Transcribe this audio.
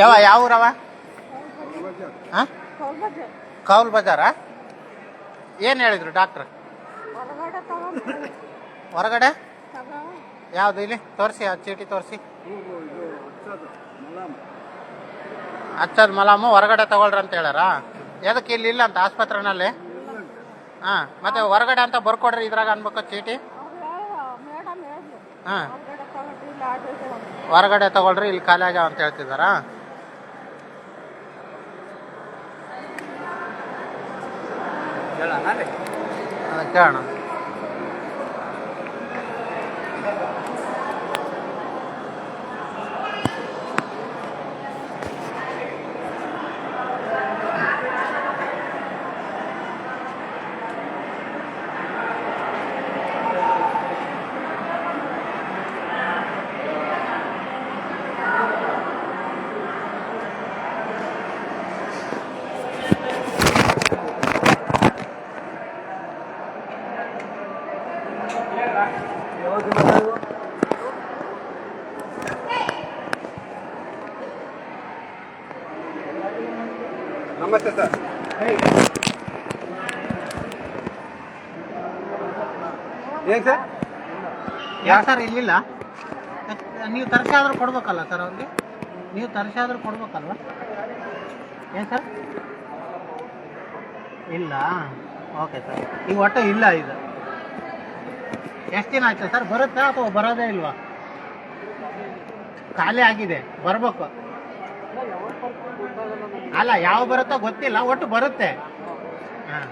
ಯಾವ ಯಾವ ಊರವ? ಹಾಂ ಕೌಲ್ ಬಜಾರಾ? ಏನು ಹೇಳಿದ್ರು ಡಾಕ್ಟ್ರ್? ಹೊರಗಡೆ? ಯಾವ್ದು ಇಲ್ಲಿ? ತೋರಿಸಿ ಆ ಚೀಟಿ ತೋರಿಸಿ. ಹಚ್ಚದ ಮಲಾಮು ಹೊರಗಡೆ ತಗೊಳ್ರಿ ಅಂತ ಹೇಳಾರಾ ಎದಕ್ಕೆ ಇಲ್ಲಿ ಇಲ್ಲ ಅಂತ ಆಸ್ಪತ್ರೆನಲ್ಲಿ? ಹಾಂ ಮತ್ತೆ ಹೊರಗಡೆ ಅಂತ ಬರ್ಕೊಡ್ರಿ ಇದ್ರಾಗ ಅನ್ಬೇಕು ಚೀಟಿ? ಹಾಂ. ಹೊರಗಡೆ ತಗೊಳ್ರಿ ಇಲ್ಲಿ ಖಾಲಿ ಆಗ್ಯಾವ ಅಂತ ಹೇಳ್ತಿದ್ದಾರಾ ಕೇಳೋಣ. ನಮಸ್ತೆ ಸರ್. ಏನ್ ಸರ್? ಯಾರು ಸರ್ ಇಲ್ಲಿಲ್ಲ? ನೀವು ತರಿಸಿ ಆದ್ರೂ ಕೊಡ್ಬೇಕಲ್ಲ ಸರ್ ಅವ್ರಿಗೆ? ನೀವು ತರಿಸಿ ಆದ್ರೂ ಕೊಡ್ಬೇಕಲ್ವ? ಏನು ಸರ್? ಇಲ್ಲ. Okay sir. ಈಗ ಒಟ್ಟು ಇಲ್ಲ ಇದು ಎಷ್ಟು ದಿನ ಆಯ್ತು ಸರ್? ಬರುತ್ತಾ ಅಥವಾ ಬರೋದೇ ಇಲ್ವಾ? ಖಾಲಿ ಆಗಿದೆ. ಬರ್ಬೇಕು. ಅಲ್ಲ, ಯಾವ ಬರುತ್ತೋ ಗೊತ್ತಿಲ್ಲ, ಒಟ್ಟು ಬರುತ್ತೆ. ಹಾಂ.